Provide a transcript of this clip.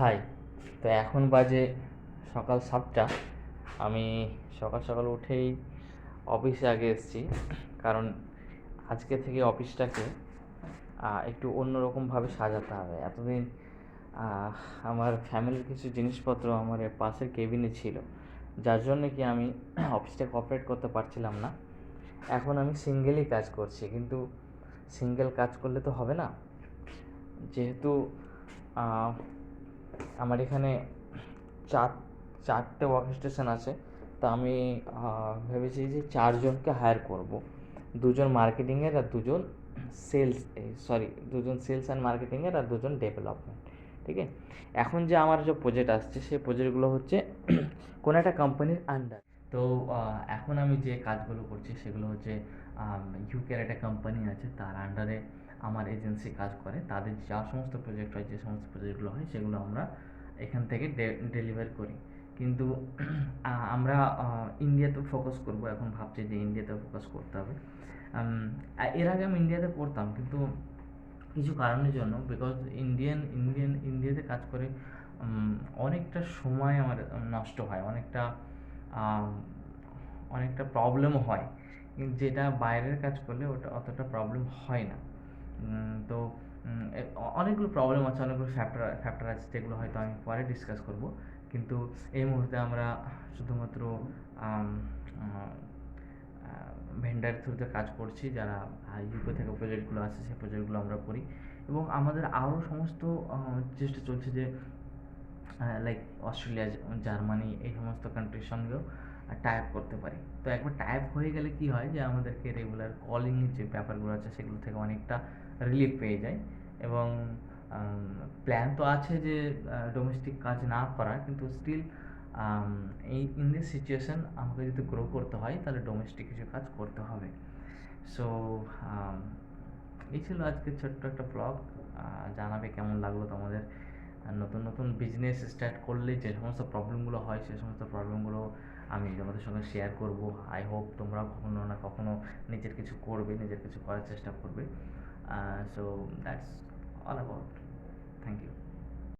High. তো এখন বাজে সকাল সাতটা। আমি সকাল সকাল উঠেই অফিসে আগে এসেছি। কারণ আজকে থেকে অফিসটাকে একটু অন্যরকমভাবে সাজাতে হবে। এতদিন আমার ফ্যামিলির কিছু জিনিসপত্র আমার পাশের কেবিনে ছিল। যার জন্য কি আমি অফিসটাকে অপারেট করতে পারছিলাম না। এখন আমি সিঙ্গেলই কাজ করছি। কিন্তু সিঙ্গেল কাজ করলে তো হবে না। যেহেতু আমার এখানে চার, চারটে ওয়ার্ক স্টেশন আছে। তো আমি ভেবেছি যে চারজনকে হায়ার করব। দুজন মার্কেটিংয়ের আর দুজন সেলস সরি দুজন সেলস অ্যান্ড মার্কেটিংয়ের আর দুজন ডেভেলপমেন্ট ঠিক আছে? এখন যে আমার যে প্রজেক্ট আসছে, সেই প্রজেক্টগুলো হচ্ছে কোনো একটা কোম্পানির আন্ডার তো এখন আমি যে কাজগুলো করছি সেগুলো হচ্ছে ইউকের একটা কোম্পানি আছে, তার আন্ডারে আমার এজেন্সি কাজ করে। তাদের যা সমস্ত প্রজেক্ট হয়, যে সমস্ত প্রজেক্টগুলো হয়, সেগুলো আমরা এখান থেকে ডেলিভার করি। কিন্তু আমরা ইন্ডিয়াতে ফোকাস করব, এখন ভাবছি যে ইন্ডিয়াতে ফোকাস করতে হবে। এর আগে আমি ইন্ডিয়াতে করতাম, কিন্তু কিছু কারণের জন্য বিকজ ইন্ডিয়ান ইন্ডিয়ান ইন্ডিয়াতে কাজ করে অনেকটা সময় আমার নষ্ট হয়, অনেকটা অনেকটা প্রবলেমও হয়। যেটা বাইরের কাজ করলে ওটা অতটা প্রবলেম হয় না। তো অনেকগুলো প্রবলেম আছে, অনেকগুলো ফ্যাক্টর ফ্যাক্টর আছে যেগুলো হয়তো আমি পরে ডিসকাস করব। কিন্তু এই মুহূর্তে আমরা শুধুমাত্র ভেন্ডার থ্রুতে কাজ করছি, যারা ইউকে থেকে প্রজেক্টগুলো আছে, সেই প্রজেক্টগুলো আমরা করি। এবং আমাদের আরও সমস্ত চেষ্টা চলছে যে লাইক অস্ট্রেলিয়া, জার্মানি এই সমস্ত কান্ট্রির সঙ্গেও টাইপ করতে পারি। তো একবার টাইপ হয়ে গেলে কি হয় যে, আমাদেরকে রেগুলার কলিংয়ের যে ব্যাপারগুলো আছে, সেগুলো থেকে অনেকটা রিলিফ পেয়ে যায় এবং প্ল্যান তো আছে যে ডোমেস্টিক কাজ না করার, কিন্তু স্টিল এই ইন দিস সিচুয়েশন আমাকে যদি গ্রো করতে হয়, তাহলে ডোমেস্টিক কিছু কাজ করতে হবে। সো এই ছিল আজকে ছোট্ট একটা ব্লগ জানাবে কেমন লাগল তোমাদের? নতুন নতুন বিজনেস স্টার্ট করলে যে সমস্ত প্রবলেমগুলো হয়, সে সমস্ত প্রবলেমগুলো আমি তোমাদের সঙ্গে শেয়ার করব। আই হোপ তোমরা কখনো না কখনো নিজের কিছু করবে, নিজের কিছু করার চেষ্টা করবে। So that's all about thank you